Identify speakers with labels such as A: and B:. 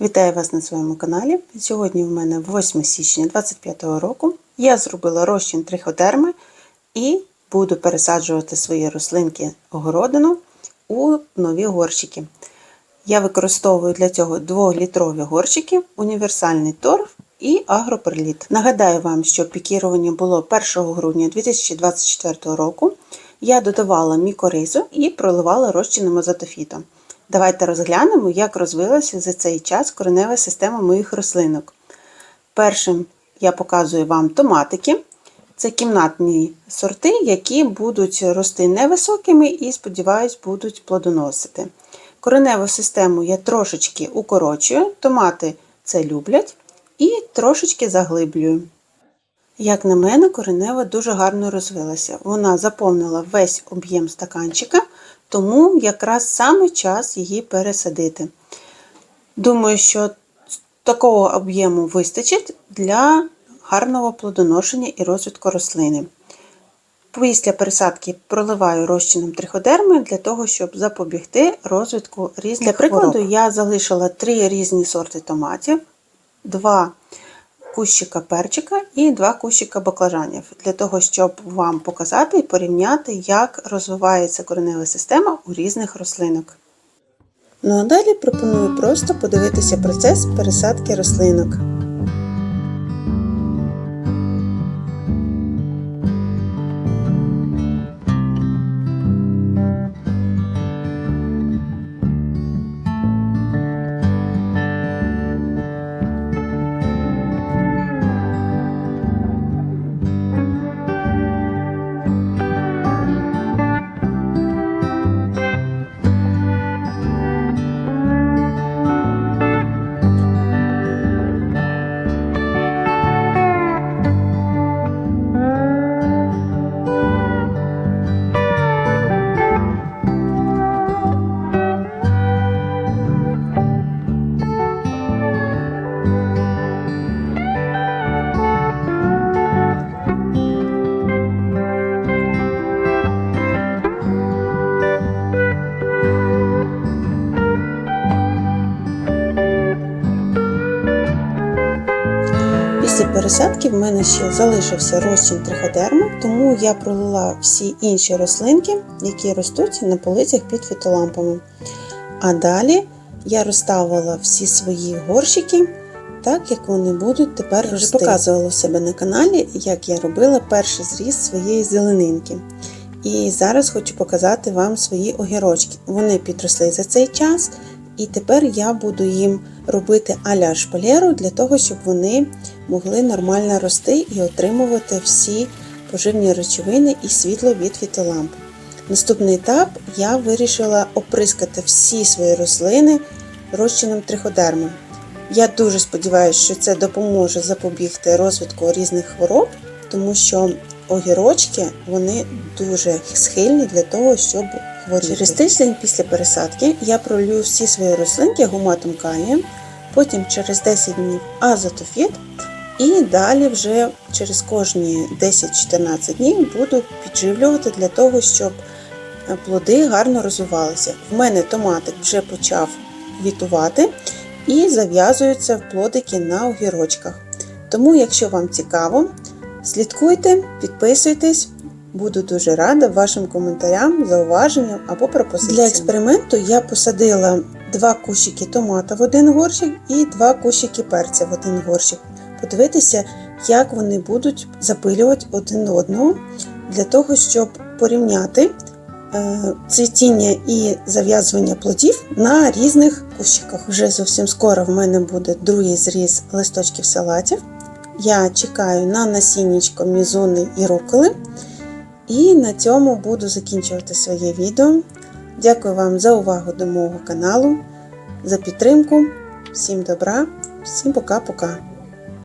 A: Вітаю вас на своєму каналі. Сьогодні в мене 8 січня 2025 року. Я зробила розчин триходерми і буду пересаджувати свої рослинки огородину у нові горщики. Я використовую для цього 2-літрові горщики, універсальний торф і агроперліт. Нагадаю вам, що пікірування було 1 грудня 2024 року. Я додавала мікоризу і проливала розчином азотофітом. Давайте розглянемо, як розвилася за цей час коренева система моїх рослинок. Першим я показую вам томатики. Це кімнатні сорти, які будуть рости невисокими і, сподіваюсь, будуть плодоносити. Кореневу систему я трошечки укорочую, томати це люблять, і трошечки заглиблюю. Як на мене, коренева дуже гарно розвилася. Вона заповнила весь об'єм стаканчика, тому якраз саме час її пересадити. Думаю, що такого об'єму вистачить для гарного плодоношення і розвитку рослини. Після пересадки проливаю розчином триходерми для того, щоб запобігти розвитку різних Для прикладу, хвороб. я залишила три різні сорти томатів, два кущика перчика і два кущика баклажанів, для того, щоб вам показати і порівняти, як розвивається коренева система у різних рослинок. Ну а далі пропоную просто подивитися процес пересадки рослинок. Після пересадки в мене ще залишився розчин триходерми, тому я пролила всі інші рослинки, які ростуть на полицях під фітолампами. А далі я розставила всі свої горщики, так як вони будуть тепер рости. Вже показувала себе на каналі, як я робила перший зріз своєї зеленинки. І зараз хочу показати вам свої огірочки. Вони підросли за цей час, і тепер я буду їм робити аля шпалеру для того, щоб вони могли нормально рости і отримувати всі поживні речовини і світло від фітоламп. Наступний етап я вирішила оприскати всі свої рослини розчином триходерми. Я дуже сподіваюся, що це допоможе запобігти розвитку різних хвороб, тому що огірочки вони дуже схильні для того, щоб хворіти. Через тиждень після пересадки я пролью всі свої рослинки гуматом калієм, потім через 10 днів азотофіт, і далі вже через кожні 10-14 днів буду підживлювати для того, щоб плоди гарно розвивалися. В мене томатик вже почав квітувати і зав'язуються в плодики на огірочках. Тому, якщо вам цікаво, слідкуйте, підписуйтесь. Буду дуже рада вашим коментарям, зауваженням або пропозиціям. Для експерименту я посадила два кущики томата в один горщик і два кущики перця в один горщик. Подивитися, як вони будуть запилювати один одного, для того, щоб порівняти е, цвітіння і зав'язування плодів на різних кущиках. Вже зовсім скоро в мене буде другий зріз листочків салатів. Я чекаю на насіннячко мізуни і руколи. І на цьому буду закінчувати своє відео. Дякую вам за увагу до мого каналу, за підтримку. Всім добра, всім пока-пока.